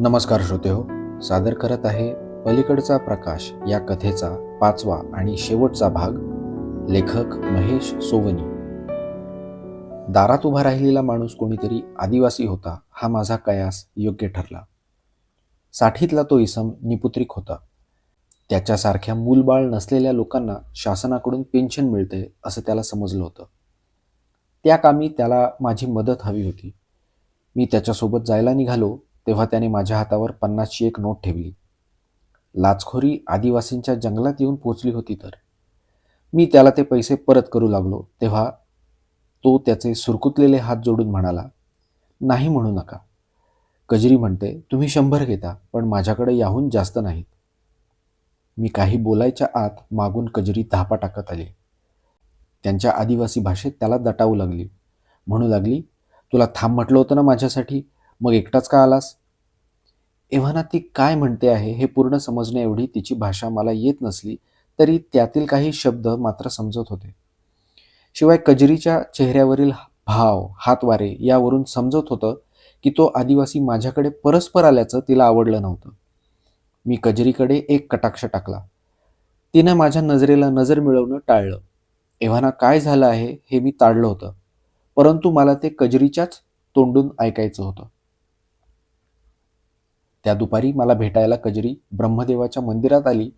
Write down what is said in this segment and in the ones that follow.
नमस्कार श्रोते हो सादर करत आहे पलीकडचा प्रकाश या कथेचा पाचवा आणि शेवटचा भाग लेखक महेश सोवनी. दारात उभा राहिलेला माणूस कोणीतरी आदिवासी होता हा माझा कयास योग्य ठरला. साठीतला तो इसम निपुत्रिक होता. त्याच्यासारख्या मूलबाळ नसलेल्या लोकांना शासनाकडून पेन्शन मिळते असं त्याला समजलं होतं. त्या कामी त्याला माझी मदत हवी होती. मी त्याच्यासोबत जायला निघालो तेव्हा त्याने माझ्या हातावर पन्नासची एक नोट ठेवली. लाचखोरी आदिवासींच्या जंगलात येऊन पोचली होती तर. मी त्याला ते पैसे परत करू लागलो तेव्हा तो त्याचे सुरकुतलेले हात जोडून म्हणाला नाही म्हणू नका. कजरी म्हणते तुम्ही शंभर घेता पण माझ्याकडे याहून जास्त नाहीत. मी काही बोलायच्या आत मागून कजरी धापा टाकत आली. त्यांच्या आदिवासी भाषेत त्याला दटावू लागली. म्हणू लागली तुला थांब म्हटलं होतं ना माझ्यासाठी? मग एकटाच का आलास? एव्हाना ती काय म्हणते आहे हे पूर्ण समजण्या एवढी तिची भाषा मला येत नसली तरी त्यातील काही शब्द मात्र समजत होते. शिवाय कजरीच्या चेहऱ्यावरील भाव हातवारे यावरून समजत होतं की तो आदिवासी माझ्याकडे परस्पर आल्याचं तिला आवडलं नव्हतं. मी कजरीकडे एक कटाक्ष टाकला. तिनं माझ्या नजरेला नजर मिळवणं टाळलं. एव्हाना काय झालं आहे हे मी ताडलं होतं. परंतु मला ते कजरीच्याच तोंडून ऐकायचं होतं. त्या दुपारी मला भेटायला कजरी ब्रह्मदेवाच्या मंदिरात आली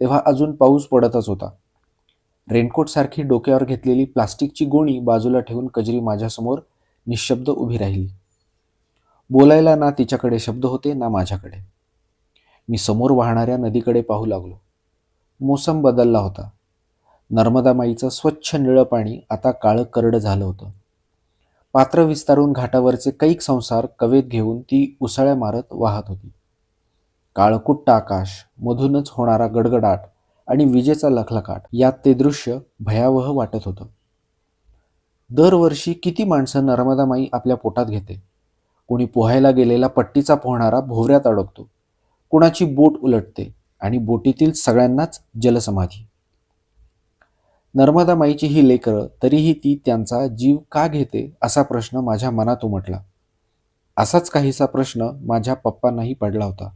तेव्हा अजून पाऊस पडतच होता. रेनकोटसारखी डोक्यावर घेतलेली प्लास्टिकची गोणी बाजूला ठेवून कजरी माझ्यासमोर निशब्द उभी राहिली. बोलायला ना तिच्याकडे शब्द होते ना माझ्याकडे. मी समोर वाहणाऱ्या नदीकडे पाहू लागलो. मोसम बदलला होता. नर्मदा माईचं स्वच्छ निळं पाणी आता काळं करडं झालं होतं. पात्र विस्तारून घाटावरचे कैक संसार कवेत घेऊन ती उसळ्या मारत वाहत होती. काळकुट्ट आकाश मधूनच होणारा गडगडाट आणि विजेचा लखलखाट यात ते दृश्य भयावह वाटत होतं. दरवर्षी किती माणसं नर्मदामाई आपल्या पोटात घेते. कोणी पोहायला गेलेला पट्टीचा पोहणारा भोवऱ्यात अडकतो. कुणाची बोट उलटते आणि बोटीतील सगळ्यांनाच जलसमाधी. नर्मदा माईची ही लेकरं तरीही ती त्यांचा जीव का घेते असा प्रश्न माझ्या मनात उमटला. असाच काहीसा प्रश्न माझ्या पप्पांनाही पडला होता.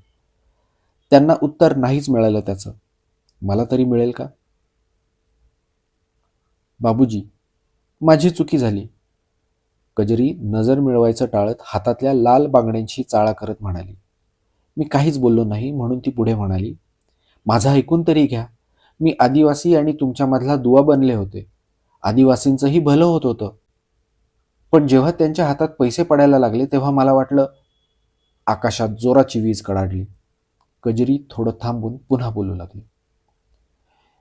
त्यांना उत्तर नाहीच मिळालं त्याचं. मला तरी मिळेल का? बाबूजी माझी चुकी झाली. कजरी नजर मिळवायचं टाळत हातातल्या लाल बांगड्यांची चाळा करत म्हणाली. मी काहीच बोललो नाही म्हणून ती पुढे म्हणाली माझं ऐकून तरी घ्या. मी आदिवासी आणि तुमच्यामधला दुवा बनले होते. आदिवासींचंही भलं होत होतं. पण जेव्हा त्यांच्या हातात पैसे पडायला लागले तेव्हा मला वाटलं आकाशात जोराची वीज कडाडली. कजरी थोडं थांबून पुन्हा बोलू लागली.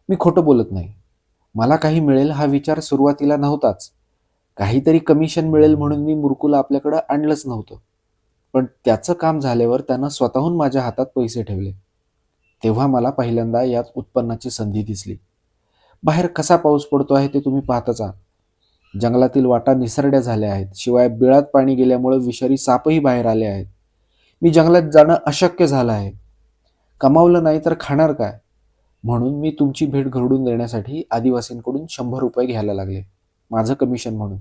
मी खोटं बोलत नाही. मला काही मिळेल हा विचार सुरुवातीला नव्हताच. काहीतरी कमिशन मिळेल म्हणून मी मुरकूला आपल्याकडं आणलंच नव्हतं. पण त्याचं काम झाल्यावर त्यानं स्वतःहून माझ्या हातात पैसे ठेवले. तेव्हा मला पहिल्यांदा यात उत्पन्नाची संधी दिसली. बाहेर कसा पाऊस पडतो आहे ते तुम्ही पाहतच आहात. जंगलातील वाटा निसरड्या झाल्या आहेत शिवाय बिळात पाणी गेल्यामुळे विषारी सापही बाहेर आले आहेत. मी जंगलात जाणं अशक्य झालं आहे. कमावलं नाही तर खाणार काय? म्हणून मी तुमची भेट घडून देण्यासाठी आदिवासींकडून शंभर रुपये घ्यायला लागले माझं कमिशन म्हणून.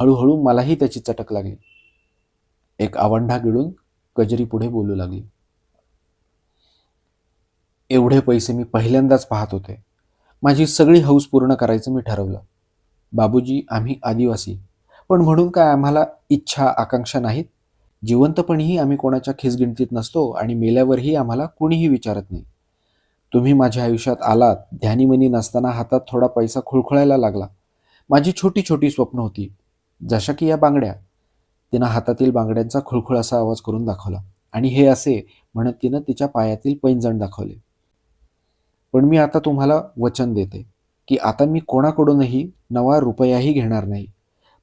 हळूहळू मलाही त्याची चटक लागली. एक आवंढा गिळून कजरी पुढे बोलू लागली. एवढे पैसे मी पहिल्यांदाच पाहत होते. माझी सगळी हौस पूर्ण करायचं मी ठरवलं. बाबूजी आम्ही आदिवासी. पण म्हणून काय आम्हाला इच्छा आकांक्षा नाहीत? जिवंतपणीही आम्ही कोणाच्या खिसगिणतीत नसतो आणि मेल्यावरही आम्हाला कुणीही विचारत नाही. तुम्ही माझ्या आयुष्यात आलात ध्यानीमनी नसताना हातात थोडा पैसा खुळखुळायला लागला. माझी छोटी छोटी स्वप्न होती. जशा की या बांगड्या. तिनं हातातील बांगड्यांचा खुळखुळ असा आवाज करून दाखवला. आणि हे असे म्हणत तिनं तिच्या पायातील पैंजण दाखवले. पण मी आता तुम्हाला वचन देते की आता मी कोणाकडूनही नवा रुपयाही घेणार नाही.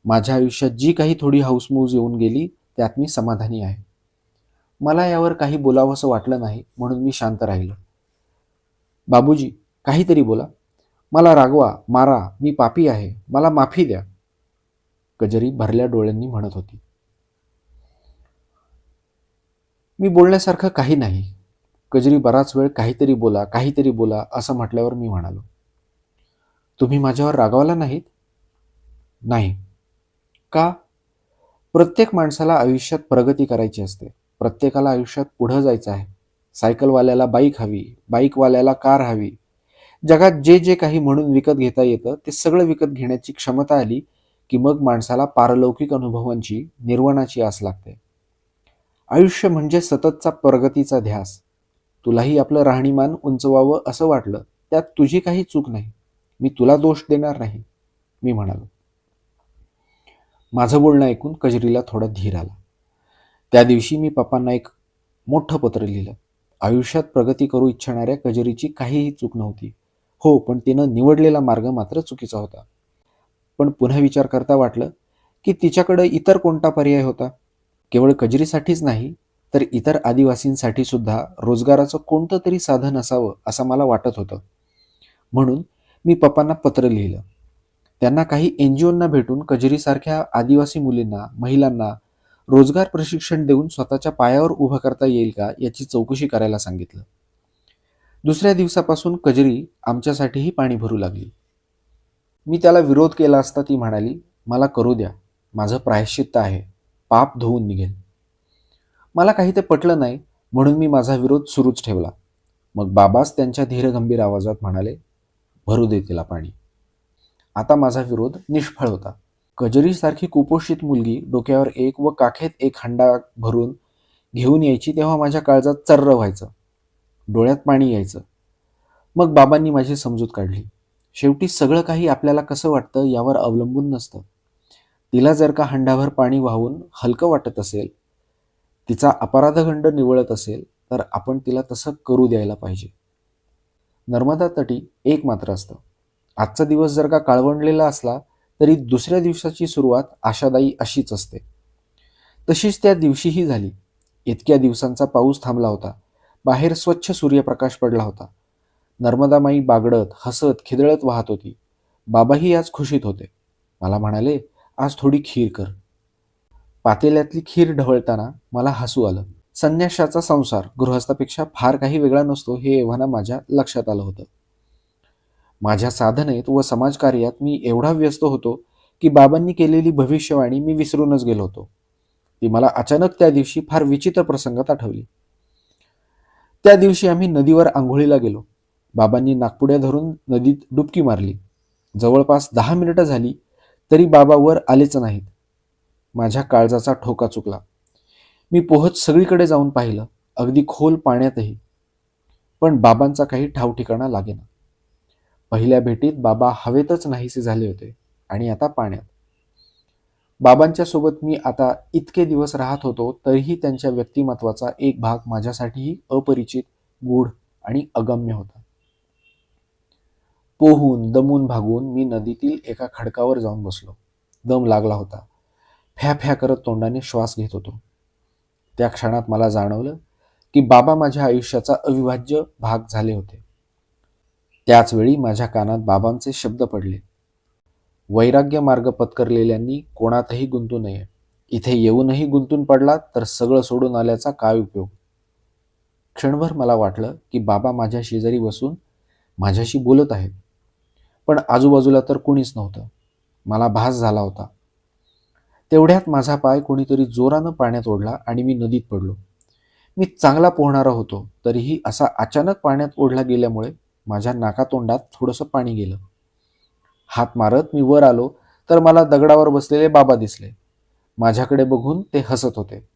माझ्या आयुष्यात जी काही थोडी हाऊसमूज येऊन गेली त्यात मी समाधानी आहे. मला यावर काही बोलावंसं वाटलं नाही म्हणून मी शांत राहिलो. बाबूजी काहीतरी बोला. मला रागवा मारा मी पापी आहे. मला माफी द्या. कजरी भरल्या डोळ्यांनी म्हणत होती. मी बोलण्यासारखं काही नाही. कजरी बराच वेळ काहीतरी बोला काहीतरी बोला असं म्हटल्यावर मी म्हणालो तुम्ही माझ्यावर रागावला नाहीत? नाही. का? प्रत्येक माणसाला आयुष्यात प्रगती करायची असते. प्रत्येकाला आयुष्यात पुढं जायचं आहे. सायकलवाल्याला बाईक हवी बाईकवाल्याला कार हवी. जगात जे जे काही म्हणून विकत घेता येतं ते सगळं विकत घेण्याची क्षमता आली की मग माणसाला पारलौकिक अनुभवांची निर्वाणाची आस लागते. आयुष्य म्हणजे सततचा प्रगतीचा ध्यास. तुलाही आपलं राहणीमान उंचवावं असं वाटलं त्यात तुझी काही चूक नाही. मी तुला दोष देणार नाही मी म्हणालो. माझं बोलणं ऐकून कजरीला थोडा धीर आला. त्या दिवशी मी पप्पांना एक मोठं पत्र लिहिलं. आयुष्यात प्रगती करू इच्छिणाऱ्या कजरीची काहीही चूक नव्हती. हो पण तिनं निवडलेला मार्ग मात्र चुकीचा होता. पण पुन्हा विचार करता वाटलं की तिच्याकडं इतर कोणता पर्याय होता? केवळ कजरीसाठीच नाही तर इतर आदिवासींसाठी सुद्धा रोजगाराचं कोणतं तरी साधन असावं असं मला वाटत होतं. म्हणून मी पप्पांना पत्र लिहिलं. त्यांना काही एन जी ओंना भेटून कजरीसारख्या आदिवासी मुलींना महिलांना रोजगार प्रशिक्षण देऊन स्वतःच्या पायावर उभं करता येईल का याची चौकशी करायला सांगितलं. दुसऱ्या दिवसापासून कजरी आमच्यासाठीही पाणी भरू लागली. मी त्याला विरोध केला असता ती म्हणाली मला करू द्या. माझं प्रायश्चित्त आहे. पाप धुवून निघेल. मला काही ते पटलं नाही म्हणून मी माझा विरोध सुरूच ठेवला. मग बाबाच त्यांच्या धीरगंभीर आवाजात म्हणाले भरू दे तिला पाणी. आता माझा विरोध निष्फळ होता. कजरीसारखी कुपोषित मुलगी डोक्यावर एक व काखेत एक हंडा भरून घेऊन यायची तेव्हा माझ्या काळजात चर्र व्हायचं. डोळ्यात पाणी यायचं. मग बाबांनी माझी समजूत काढली. शेवटी सगळं काही आपल्याला कसं वाटतं यावर अवलंबून नसतं. तिला जर का हंडाभर पाणी वाहून हलकं वाटत असेल तिचा अपराधखंड निवळत असेल तर आपण तिला तसं करू द्यायला पाहिजे. नर्मदा तटी एक मात्र असतं. आजचा दिवस जर का काळवंडलेला असला तरी दुसऱ्या दिवसाची सुरुवात आशादायी अशीच असते. तशीच त्या दिवशीही झाली. इतक्या दिवसांचा पाऊस थांबला होता. बाहेर स्वच्छ सूर्यप्रकाश पडला होता. नर्मदामाई बागडत हसत खिदळत वाहत होती. बाबाही आज खुशीत होते. मला म्हणाले आज थोडी खीर कर. पातेल्यातली खीर ढवळताना मला हसू आलं. संन्याशाचा संसार गृहस्थापेक्षा फार काही वेगळा नसतो हे एव्हाना माझ्या लक्षात आलं होतं. माझ्या साधनेत व समाजकार्यात मी एवढा व्यस्त होतो की बाबांनी केलेली भविष्यवाणी मी विसरूनच गेलो होतो. ती मला अचानक त्या दिवशी फार विचित्र प्रसंगात आठवली. त्या दिवशी आम्ही नदीवर आंघोळीला गेलो. बाबांनी नागपुड्या धरून नदीत डुबकी मारली. जवळपास दहा मिनिटं झाली तरी बाबा वर आलेच नाहीत. माझ्या काळजाचा ठोका चुकला. मी पोहत सगळीकडे जाऊन पाहिलं अगदी खोल पाण्यातही. पण बाबांचा काही ठाव ठिकाणा लागेना. पहिल्या भेटीत बाबा हवेतच नाहीसे झाले होते आणि आता पाण्यात. बाबांच्या सोबत मी आता इतके दिवस राहत होतो तरीही त्यांच्या व्यक्तिमत्वाचा एक भाग माझ्यासाठीही अपरिचित गूढ आणि अगम्य होता. पोहून दमून भागून मी नदीतील एका खडकावर जाऊन बसलो. दम लागला होता. फॅ फॅ करत तोंडाने श्वास घेत होतो. त्या क्षणात मला जाणवलं की बाबा माझ्या आयुष्याचा अविभाज्य भाग झाले होते. त्याचवेळी माझ्या कानात बाबांचे शब्द पडले. वैराग्य मार्ग पत्करलेल्यांनी कोणातही गुंतू नये. इथे येऊनही गुंतून पडला तर सगळं सोडून आल्याचा काय उपयोग? क्षणभर मला वाटलं की बाबा माझ्या शेजारी बसून माझ्याशी बोलत आहेत. पण आजूबाजूला तर कुणीच नव्हतं. मला भास झाला होता. तेवढ्यात माझा पाय कोणीतरी जोरानं पाण्यात ओढला आणि मी नदीत पडलो. मी चांगला पोहणारा होतो तरीही असा अचानक पाण्यात ओढला गेल्यामुळे माझ्या नाकातोंडात थोडंसं पाणी गेलं. हात मारत मी वर आलो तर मला दगडावर बसलेले बाबा दिसले. माझ्याकडे बघून ते हसत होते.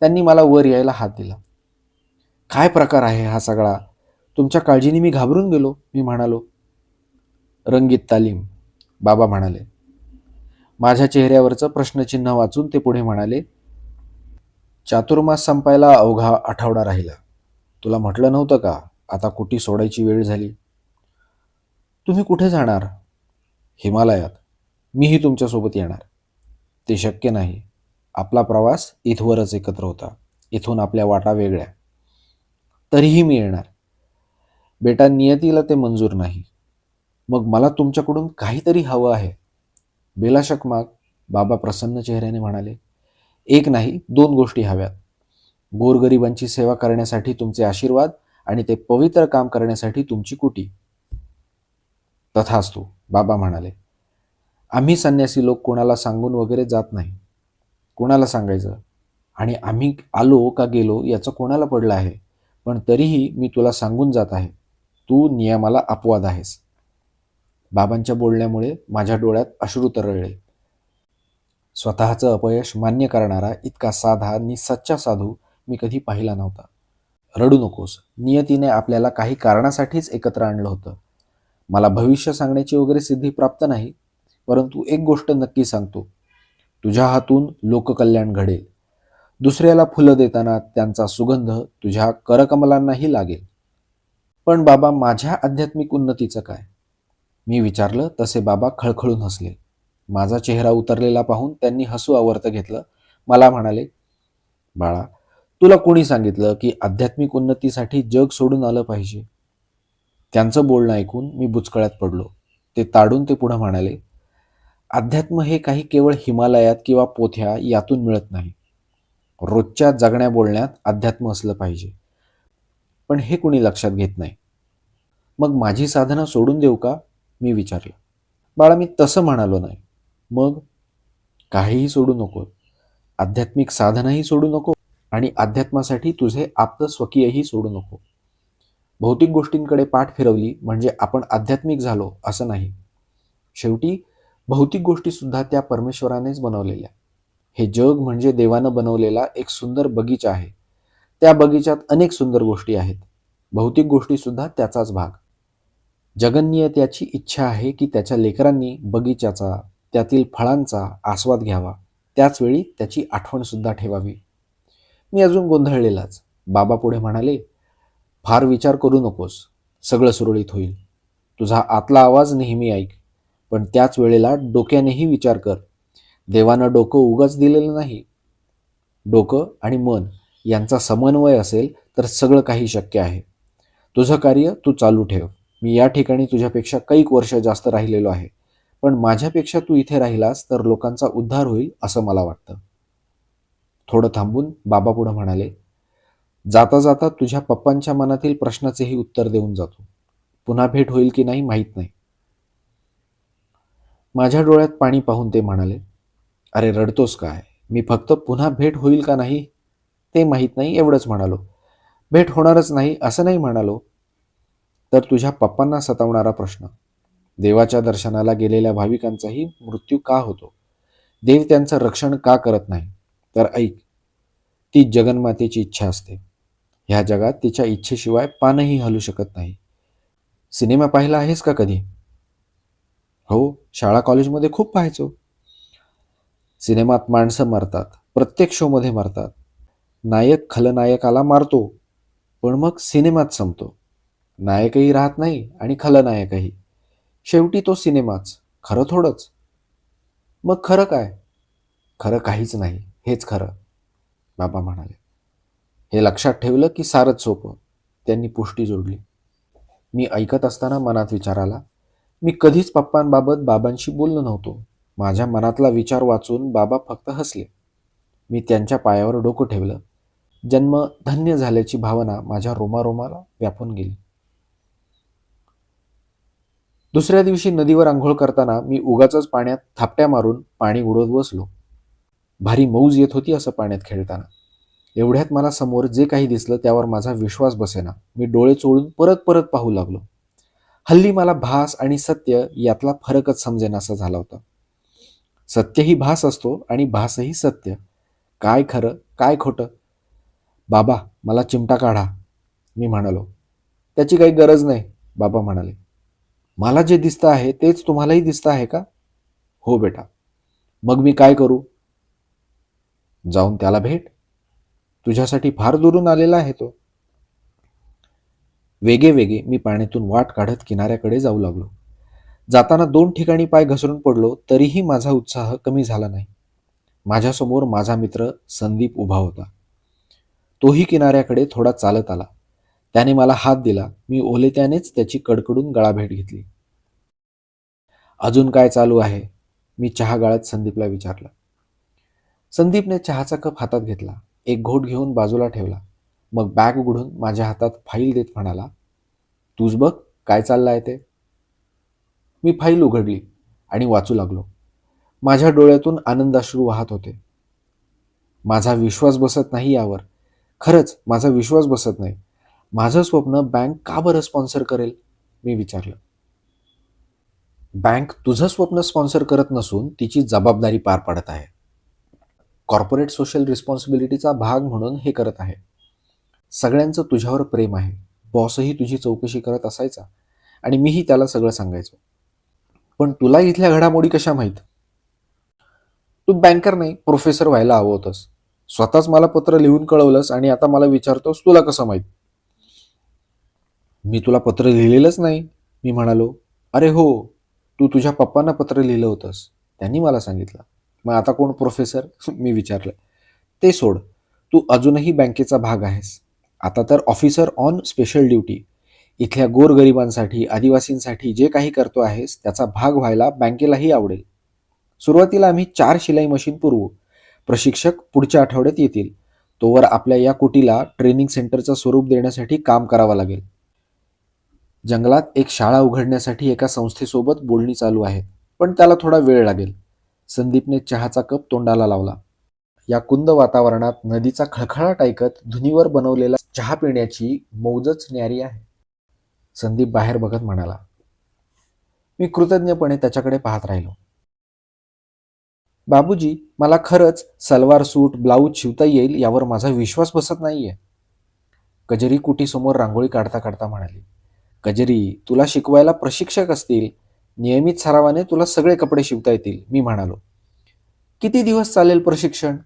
त्यांनी मला वर यायला हात दिला. काय प्रकार आहे हा सगळा? तुमच्या काळजीने मी घाबरून गेलो मी म्हणालो. रंगीत तालीम बाबा म्हणाले. माझ्या चेहऱ्यावरचं प्रश्नचिन्ह वाचून ते पुढे म्हणाले चातुर्मास संपायला अवघा आठवडा राहिला. तुला म्हटलं नव्हतं का? आता कुठे सोडायची वेळ झाली. तुम्ही कुठे जाणार? हिमालयात. मीही तुमच्यासोबत येणार. ते शक्य नाही. आपला प्रवास इथवरच एकत्र होता. इथून आपल्या वाटा वेगळ्या. तरीही मी येणार. बेटा नियतीला ते मंजूर नाही. मग मला तुमच्याकडून काहीतरी हवं आहे. बेलाशक माग बाबा प्रसन्न चेहऱ्याने म्हणाले एक नाही दोन गोष्टी हव्यात. गोरगरिबांची सेवा करण्यासाठी तुमचे आशीर्वाद आणि ते पवित्र काम करण्यासाठी तुमची कुटी. तथास्तू बाबा म्हणाले आम्ही संन्यासी लोक कोणाला सांगून वगैरे जात नाही. कोणाला सांगायचं? आणि आम्ही आलो का गेलो याचं कोणाला पडलं आहे? पण तरीही मी तुला सांगून जात आहे. तू नियमाला अपवाद आहेस. बाबांच्या बोलण्यामुळे माझ्या डोळ्यात अश्रू तरळले स्वतःचं अपयश मान्य करणारा इतका साधा नि सच्चा साधू मी कधी पाहिला नव्हता. रडू नकोस. नियतीने आपल्याला काही कारणासाठीच एकत्र आणलं होतं. मला भविष्य सांगण्याची वगैरे सिद्धी प्राप्त नाही परंतु एक गोष्ट नक्की सांगतो. तुझ्या हातून लोककल्याण घडेल. दुसऱ्याला फुलं देताना त्यांचा सुगंध तुझ्या करकमलांनाही लागेल. पण बाबा माझ्या आध्यात्मिक उन्नतीचं काय? मी विचारलं तसे बाबा खळखळून हसले. माझा चेहरा उतरलेला पाहून त्यांनी हसू आवर्त घेतलं. मला म्हणाले बाळा तुला कोणी सांगितलं की आध्यात्मिक उन्नतीसाठी जग सोडून आलं पाहिजे? त्यांचं बोलणं ऐकून मी बुचकळ्यात पडलो. ते ताडून ते पुढं म्हणाले अध्यात्म हे काही केवळ हिमालयात किंवा पोथ्या यातून मिळत नाही. रोजच्या जगण्या बोलण्यात अध्यात्म असलं पाहिजे. पण हे कुणी लक्षात घेत नाही. मग माझी साधना सोडून देऊ का? मी विचारलं. बाळा मी तसं म्हणालो नाही. मग काहीही सोडू नको. आध्यात्मिक साधनाही सोडू नको आणि अध्यात्मासाठी तुझे आप्त स्वकीयही सोडू नको. भौतिक गोष्टींकडे पाठ फिरवली म्हणजे आपण आध्यात्मिक झालो असं नाही. शेवटी भौतिक गोष्टी सुद्धा त्या परमेश्वरानेच बनवलेल्या. हे जग म्हणजे देवानं बनवलेला एक सुंदर बगीचा आहे. त्या बगीच्यात अनेक सुंदर गोष्टी आहेत. भौतिक गोष्टी सुद्धा त्याचाच भाग. जगन्नियत्याची इच्छा आहे की त्याच्या लेकरांनी बगीचाचा त्यातील फळांचा आस्वाद घ्यावा. त्याचवेळी त्याची आठवणसुद्धा ठेवावी. मी अजून गोंधळलेलाच. बाबा पुढे म्हणाले फार विचार करू नकोस. सगळं सुरळीत होईल. तुझा आतला आवाज नेहमी ऐक. पण त्याच वेळेला डोक्यानेही विचार कर. देवानं डोकं उगाच दिलेलं नाही. डोकं आणि मन यांचा समन्वय असेल तर सगळं काही शक्य आहे. तुझं कार्य तू चालू ठेव. मी या ठिकाणी तुझ्यापेक्षा कैक वर्ष जास्त राहिलेलो आहे. पण माझ्यापेक्षा तू इथे राहिलास तर लोकांचा उद्धार होईल असं मला वाटतं. थोडं थांबून बाबा पुढं म्हणाले जाता जाता तुझ्या पप्पांच्या मनातील प्रश्नाचेही उत्तर देऊन जातो. पुन्हा भेट होईल की नाही माहीत नाही. माझ्या डोळ्यात पाणी पाहून ते म्हणाले अरे रडतोस काय? मी फक्त पुन्हा भेट होईल का नाही? ते माहीत नाही एवढंच म्हणालो. भेट होणारच नाही असं नाही म्हणालो. तर तुझ्या पप्पांना सतावणारा प्रश्न. देवाच्या दर्शनाला गेलेल्या भाविकांचाही मृत्यू का होतो? देव त्यांचं रक्षण का करत नाही? तर ऐक ती जगन्मातेची इच्छा असते. ह्या जगात तिच्या इच्छेशिवाय पानही हलू शकत नाही. सिनेमा पाहिला आहेस का कधी? हो शाळा कॉलेजमध्ये खूप पाहायचो. सिनेमात माणसं मरतात प्रत्येक शोमध्ये मरतात. नायक खलनायकाला मारतो पण मग सिनेमात संपतो. नायकही राहत नाही आणि खलनायकही. शेवटी तो सिनेमाच खरं थोडंच. मग खरं काय? खरं काहीच नाही हेच खरं बाबा म्हणाले. हे लक्षात ठेवलं की सारच सोपं. त्यांनी पुष्टी जोडली. मी ऐकत असताना मनात विचार आला. मी कधीच पप्पांबाबत बाबांशी बोललो नव्हतो. माझ्या मनातला विचार वाचून बाबा फक्त हसले. मी त्यांच्या पायावर डोकं ठेवलं. जन्म धन्य झाल्याची भावना माझ्या रोमारोमाला व्यापून गेली. दुसऱ्या दिवशी नदीवर आंघोळ करताना मी उगाच पाण्यात थापट्या मारून पाणी उडवत बसलो. भारी मौज येत होती असं पाण्यात खेळताना. एवढ्यात मला समोर जे काही दिसलं त्यावर माझा विश्वास बसेना. मी डोळे चोळून परत परत पाहू लागलो. हल्ली मला भास आणि सत्य यातला फरकच समजेनासा झाला होता. सत्य ही भास असतो आणि भासही सत्य. काय खरं काय खोटं? बाबा मला चिमटा काढा मी म्हणालो. त्याची काही गरज नाही बाबा म्हणाले. मला जे दिसतं आहे तेच तुम्हालाही दिसतं आहे का? हो बेटा. मग मी काय करू? जाऊन त्याला भेट. तुझ्यासाठी फार दुरून आलेला आहे तो. वेगे वेगे मी पाण्यातून वाट काढत किनाऱ्याकडे जाऊ लागलो. जाताना दोन ठिकाणी पाय घसरून पडलो तरीही माझा उत्साह कमी झाला नाही. माझ्यासमोर माझा मित्र संदीप उभा होता. तोही किनाऱ्याकडे थोडा चालत आला. त्याने मला हात दिला. मी ओलेत्यानेच त्याची कडकडून गळाभेट घेतली. अजून काय चालू आहे? मी चहा गाळत संदीपला विचारलं. संदीपने चहाचा कप हातात घेतला. एक घोट घेऊन बाजूला ठेवला. मग बॅग उघडून माझ्या हातात फाईल देत म्हणाला तूच बघ काय चाललं आहे ते. मी फाईल उघडली आणि वाचू लागलो. माझ्या डोळ्यातून आनंदाश्रू वाहत होते. माझा विश्वास बसत नाही यावर. खरंच माझा विश्वास बसत नाही. माझं स्वप्न बँक का बरं स्पॉन्सर करेल? मी विचारलं. बँक तुझं स्वप्न स्पॉन्सर करत नसून तिची जबाबदारी पार पाडत आहे. कॉर्पोरेट सोशल रिस्पॉन्सिबिलिटीचा भाग म्हणून हे करत आहे. सगळ्यांचं तुझ्यावर प्रेम आहे. बॉसही तुझी चौकशी करत असायचा. आणि मीही त्याला सगळं सांगायचो. पण तुला इथल्या घडामोडी कशा माहीत? तू बँकर नाही प्रोफेसर व्हायला हवं होतंस. स्वतःच मला पत्र लिहून कळवलंस आणि आता मला विचारतोस तुला कसं माहीत? मी तुला पत्र लिहिलेलंच नाही मी म्हणालो. अरे हो तू तुझ्या पप्पांना पत्र लिहिलं होतंस. त्यांनी मला सांगितलं. मग आता कोण प्रोफेसर मी विचारलं. ते सोड तू अजूनही बँकेचा भाग आहेस. आता तर ऑफिसर ऑन स्पेशल ड्युटी इथल्या गोरगरिबांसाठी आदिवासींसाठी जे काही करतो आहेस त्याचा भाग व्हायला बँकेलाही आवडेल. सुरुवातीला आम्ही चार शिलाई मशीन पुरवू. प्रशिक्षक पुढच्या आठवड्यात येतील. तोवर आपल्या या कुटीला ट्रेनिंग सेंटरचं स्वरूप देण्यासाठी काम करावं लागेल. जंगलात एक शाळा उघडण्यासाठी एका संस्थेसोबत बोलणी चालू आहेत पण त्याला थोडा वेळ लागेल. संदीपने चहाचा कप तोंडाला लावला. या कुंद वातावरणात नदीचा खळखळाट ऐकत धुनीवर बनवलेला चहा पिण्याची मौजच न्यारी आहे. संदीप बाहेर बघत म्हणाला मी कृतज्ञपणे त्याच्याकडे पाहत राहिलो. बाबूजी मला खरंच सलवार सूट ब्लाऊज शिवता येईल यावर माझा विश्वास बसत नाहीये. कजरी कुटीसमोर रांगोळी काढता काढता म्हणाली गजरी तुला शिकवायला प्रशिक्षक असतील. नियमित सरावाने तुला सगळे कपडे शिवता येतील मी म्हणालो. किती दिवस चालेल प्रशिक्षण?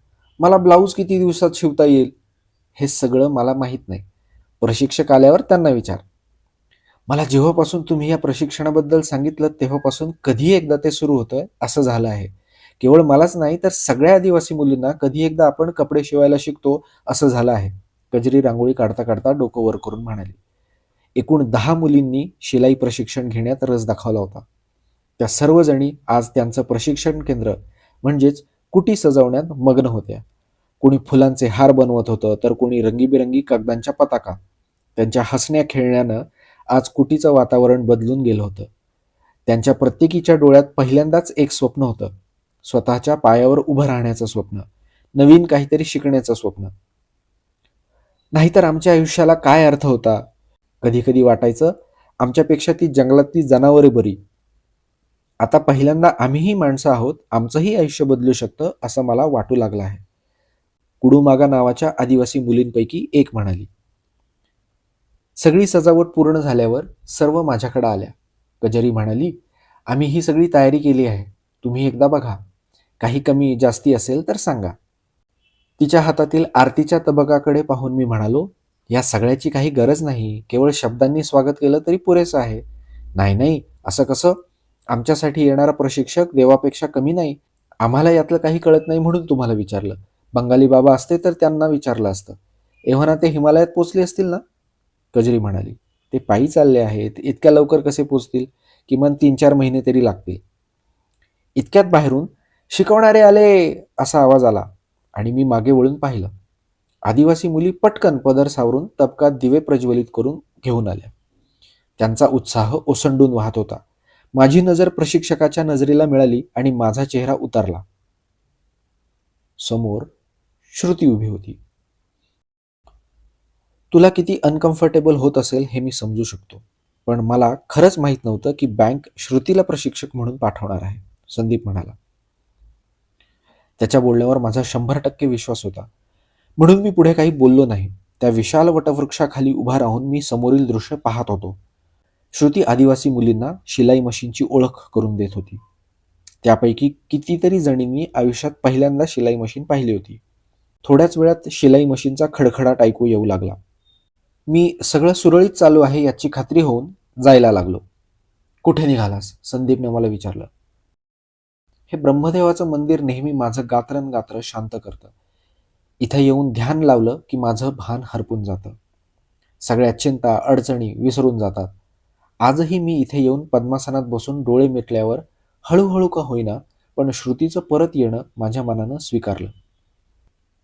मला ब्लाऊज किती दिवसात शिवता येईल? हे सगळं मला माहीत नाही. प्रशिक्षक आल्यावर त्यांना विचार. मला जेव्हापासून तुम्ही या प्रशिक्षणाबद्दल सांगितलं तेव्हापासून कधी एकदा ते सुरू होतं असं झालं आहे. केवळ मलाच नाही तर सगळ्या आदिवासी मुलींना कधी एकदा आपण कपडे शिवायला शिकतो असं झालं आहे. गजरी रांगोळी काढता काढता डोकं वर करून म्हणाली. एकूण दहा मुलींनी शिलाई प्रशिक्षण घेण्यात रस दाखवला होता. त्या सर्वजणी आज त्यांचं प्रशिक्षण केंद्र म्हणजेच कुटी सजवण्यात मग्न होत्या. कोणी फुलांचे हार बनवत होतं तर कोणी रंगीबेरंगी कागदांच्या पताका. त्यांच्या हसण्या खेळण्यानं आज कुटीचं वातावरण बदलून गेलं होतं. त्यांच्या प्रत्येकीच्या डोळ्यात पहिल्यांदाच एक स्वप्न होतं. स्वतःच्या पायावर उभं राहण्याचं स्वप्न. नवीन काहीतरी शिकण्याचं स्वप्न. नाहीतर आमच्या आयुष्याला काय अर्थ होता? कधी कधी वाटायचं आमच्यापेक्षा ती जंगलातली जनावरे बरी. आता पहिल्यांदा आम्हीही माणसं आहोत आमचंही आयुष्य बदलू शकतं असं मला वाटू लागलं आहे. कुडुमागा नावाच्या आदिवासी मुलींपैकी एक म्हणाली. सगळी सजावट पूर्ण झाल्यावर सर्व माझ्याकडे आल्या. कजरी म्हणाली आम्ही ही सगळी तयारी केली आहे. तुम्ही एकदा बघा. काही कमी जास्ती असेल तर सांगा. तिच्या हातातील आरतीच्या तबकाकडे पाहून मी म्हणालो या सगळ्याची काही गरज नाही. केवळ शब्दांनी स्वागत केलं तरी पुरेसं आहे. नाही नाही असं कसं? आमच्यासाठी येणारा प्रशिक्षक देवापेक्षा कमी नाही. आम्हाला यातलं काही कळत नाही म्हणून तुम्हाला विचारलं. बंगाली बाबा असते तर त्यांना विचारलं असतं. एव्हाना ते हिमालयात पोचले असतील ना? कजरी म्हणाली. ते पायी चालले आहेत. इतक्या लवकर कसे पोचतील? किमान तीन चार महिने तरी लागतील. इतक्यात बाहेरून शिकवणारे आले असा आवाज आला आणि मी मागे वळून पाहिलं. आदिवासी मुली पटकन पदर सावरून तबकात दिवे प्रज्वलित करून घेऊन आल्या. त्यांचा उत्साह ओसंडून वाहत होता. माझी नजर प्रशिक्षकाच्या नजरेला मिळाली आणि माझा चेहरा उतरला. समोर श्रुती उभी होती. तुला किती अनकम्फर्टेबल होत असेल हे मी समजू शकतो पण मला खरंच माहीत नव्हतं की बँक श्रुतीला प्रशिक्षक म्हणून पाठवणार आहे संदीप म्हणाला. त्याच्या बोलण्यावर माझा शंभर टक्के विश्वास होता. म्हणून मी पुढे काही बोललो नाही. त्या विशाल वटवृक्षाखाली उभा राहून मी समोरील दृश्य पाहत होतो. श्रुती आदिवासी मुलींना शिलाई मशीनची ओळख करून देत होती. त्यापैकी कितीतरी जणींनी आयुष्यात पहिल्यांदा शिलाई मशीन पाहिली होती. थोड्याच वेळात शिलाई मशीनचा खडखडाट ऐकू येऊ लागला. मी सगळं सुरळीत चालू आहे याची खात्री होऊन जायला लागलो. कुठे निघालास? संदीपने मला विचारलं. हे ब्रह्मदेवाचं मंदिर नेहमी माझं गात्रन गात्र शांत करतं. इथं येऊन ध्यान लावलं की माझं भान हरपून जातं. सगळ्या चिंता अडचणी विसरून जातात. आजही मी इथे येऊन पद्मासनात बसून डोळे मिटल्यावर हळूहळू का होईना पण श्रुतीचं परत येणं माझ्या मनानं स्वीकारलं.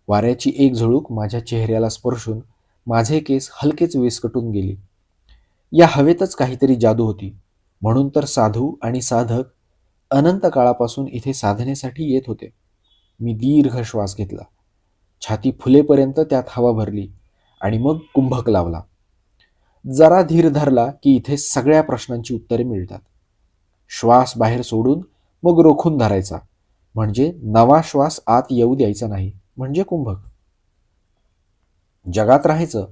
वाऱ्याची एक झुळूक माझ्या चेहऱ्याला स्पर्शून माझे केस हलकेच विस्कटून गेले. या हवेतच काहीतरी जादू होती. म्हणून तर साधू आणि साधक अनंत काळापासून इथे साधनेसाठी येत होते. मी दीर्घ श्वास घेतला. छाती फुलेपर्यंत त्यात हवा भरली आणि मग कुंभक लावला. जरा धीर धरला की इथे सगळ्या प्रश्नांची उत्तरे मिळतात. श्वास बाहेर सोडून मग रोखून धरायचा. म्हणजे नवा श्वास आत येऊ द्यायचा नाही. म्हणजे कुंभक. जगात राहायचं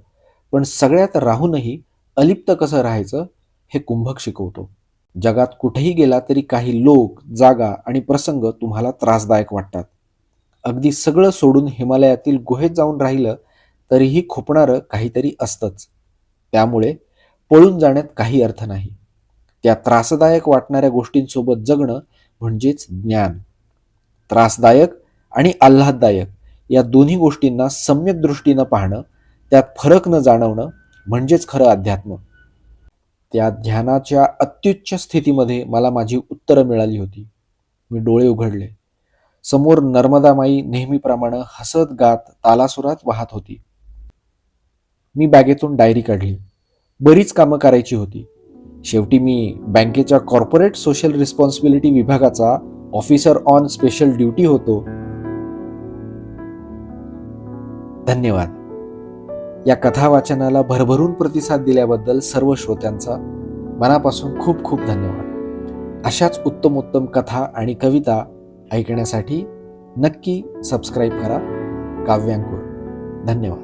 पण सगळ्यात राहूनही अलिप्त कसं राहायचं हे कुंभक शिकवतो. जगात कुठेही गेला तरी काही लोक जागा आणि प्रसंग तुम्हाला त्रासदायक वाटतात. अगदी सगळं सोडून हिमालयातील गुहेत जाऊन राहिलं तरीही खोपणारं काहीतरी असतंच. त्यामुळे पळून जाण्यात काही अर्थ नाही. त्या त्रासदायक वाटणाऱ्या गोष्टींसोबत जगणं म्हणजेच ज्ञान. त्रासदायक आणि आल्हाददायक या दोन्ही गोष्टींना सम्यक दृष्टीनं पाहणं त्यात फरक न जाणवणं म्हणजेच खरं अध्यात्म. त्या ध्यानाच्या अत्युच्च स्थितीमध्ये मला माझी उत्तरं मिळाली होती. मी डोळे उघडले. समोर नर्मदामाई नेहमीप्रमाणे हसत गात तालासुरात वाहत होती. मी बॅगेतून डायरी काढली. बरीच कामं करायची होती. शेवटी मी बँकेच्या कॉर्पोरेट सोशल रिस्पॉन्सिबिलिटी विभागाचा ऑफिसर ऑन स्पेशल ड्युटी होतो. धन्यवाद. या कथा वाचनाला भरभरून प्रतिसाद दिल्याबद्दल सर्व श्रोत्यांचा मनापासून खूप खूप धन्यवाद. अशाच उत्तम उत्तम कथा आणि कविता ऐकण्यासाठी नक्की सबस्क्राईब करा. काव्यांकुर धन्यवाद.